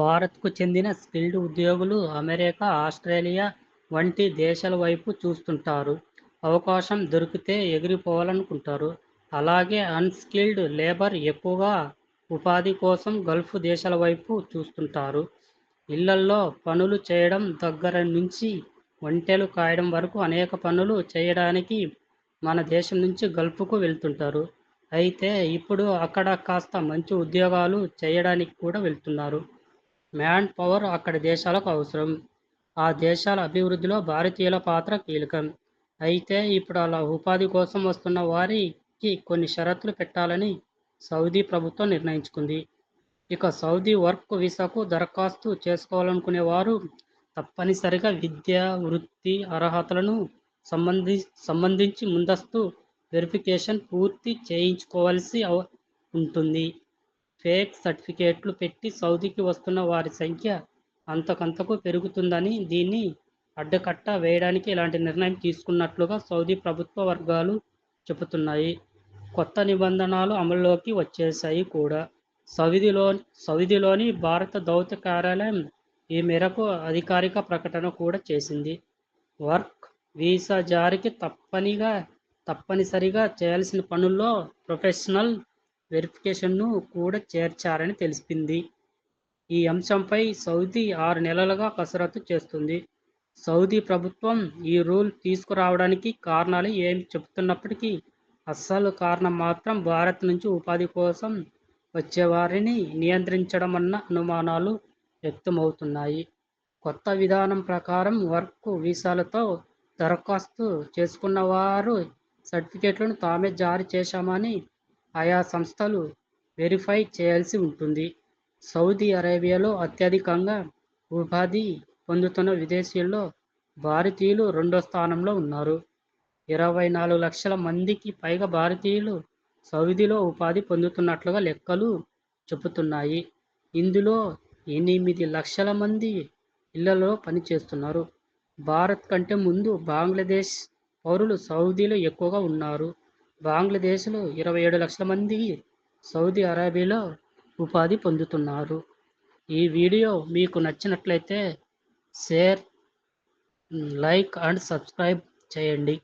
భారత్కు చెందిన స్కిల్డ్ ఉద్యోగులు అమెరికా ఆస్ట్రేలియా వంటి దేశాల వైపు చూస్తుంటారు. అవకాశం దొరికితే ఎగిరిపోవాలనుకుంటారు. అలాగే అన్స్కిల్డ్ లేబర్ ఎక్కువగా ఉపాధి కోసం గల్ఫ్ దేశాల వైపు చూస్తుంటారు. ఇళ్ళల్లో పనులు చేయడం దగ్గర నుంచి వంటలు కాయడం వరకు అనేక పనులు చేయడానికి మన దేశం నుంచి గల్ఫ్కు వెళ్తుంటారు. అయితే ఇప్పుడు అక్కడ కాస్త మంచి ఉద్యోగాలు చేయడానికి కూడా వెళ్తున్నారు. మ్యాన్ పవర్ అక్కడి దేశాలకు అవసరం. ఆ దేశాల అభివృద్ధిలో భారతీయుల పాత్ర కీలకం. అయితే ఇప్పుడు అలా ఉపాధి కోసం వస్తున్న వారికి కొన్ని షరతులు పెట్టాలని సౌదీ ప్రభుత్వం నిర్ణయించుకుంది. ఇక సౌదీ వర్క్ వీసాకు దరఖాస్తు చేసుకోవాలనుకునే వారు తప్పనిసరిగా విద్య వృత్తి అర్హతలను సంబంధి సంబంధించి ముందస్తు వెరిఫికేషన్ పూర్తి చేయించుకోవాల్సి ఉంటుంది. ఫేక్ సర్టిఫికేట్లు పెట్టి సౌదీకి వస్తున్న వారి సంఖ్య అంతకంతకు పెరుగుతుందని దీన్ని అడ్డకట్ట వేయడానికి ఇలాంటి నిర్ణయం తీసుకున్నట్లుగా సౌదీ ప్రభుత్వ వర్గాలు చెబుతున్నాయి. కొత్త నిబంధనలు అమల్లోకి వచ్చేసాయి కూడా. సౌదీలో సౌదీలోని భారత దౌత్య కార్యాలయం ఈ మేరకు అధికారిక ప్రకటన కూడా చేసింది. వర్క్ వీసా జారీకి తప్పనిగా తప్పనిసరిగా చేయాల్సిన పనుల్లో ప్రొఫెషనల్ వెరిఫికేషన్ను కూడా చేర్చారని తెలిసింది. ఈ అంశంపై సౌదీ ఆరు నెలలుగా కసరత్తు చేస్తుంది. సౌదీ ప్రభుత్వం ఈ రూల్ తీసుకురావడానికి కారణాలు ఏమి చెబుతున్నప్పటికీ అస్సలు కారణం మాత్రం భారత్ నుంచి ఉపాధి కోసం వచ్చేవారిని నియంత్రించడం అన్న అనుమానాలు వ్యక్తమవుతున్నాయి. కొత్త విధానం ప్రకారం వర్క్ వీసాలతో దరఖాస్తు చేసుకున్న వారు సర్టిఫికేట్లను తామే జారీ చేశామని ఆయా సంస్థలు వెరిఫై చేయాల్సి ఉంటుంది. సౌదీ అరేబియాలో అత్యధికంగా ఉపాధి పొందుతున్న విదేశీయుల్లో భారతీయులు రెండో స్థానంలో ఉన్నారు. ఇరవై నాలుగు లక్షల మందికి పైగా భారతీయులు సౌదీలో ఉపాధి పొందుతున్నట్లుగా లెక్కలు చెబుతున్నాయి. ఇందులో ఎనిమిది లక్షల మంది ఇళ్ళలో పనిచేస్తున్నారు. భారత్ కంటే ముందు బంగ్లాదేశ్ పౌరులు సౌదీలో ఎక్కువగా ఉన్నారు. బంగ్లాదేశ్లో ఇరవై ఏడు లక్షల మంది సౌదీ అరేబియాలో ఉపాధి పొందుతున్నారు. ఈ వీడియో మీకు నచ్చినట్లయితే షేర్ లైక్ అండ్ సబ్స్క్రైబ్ చేయండి.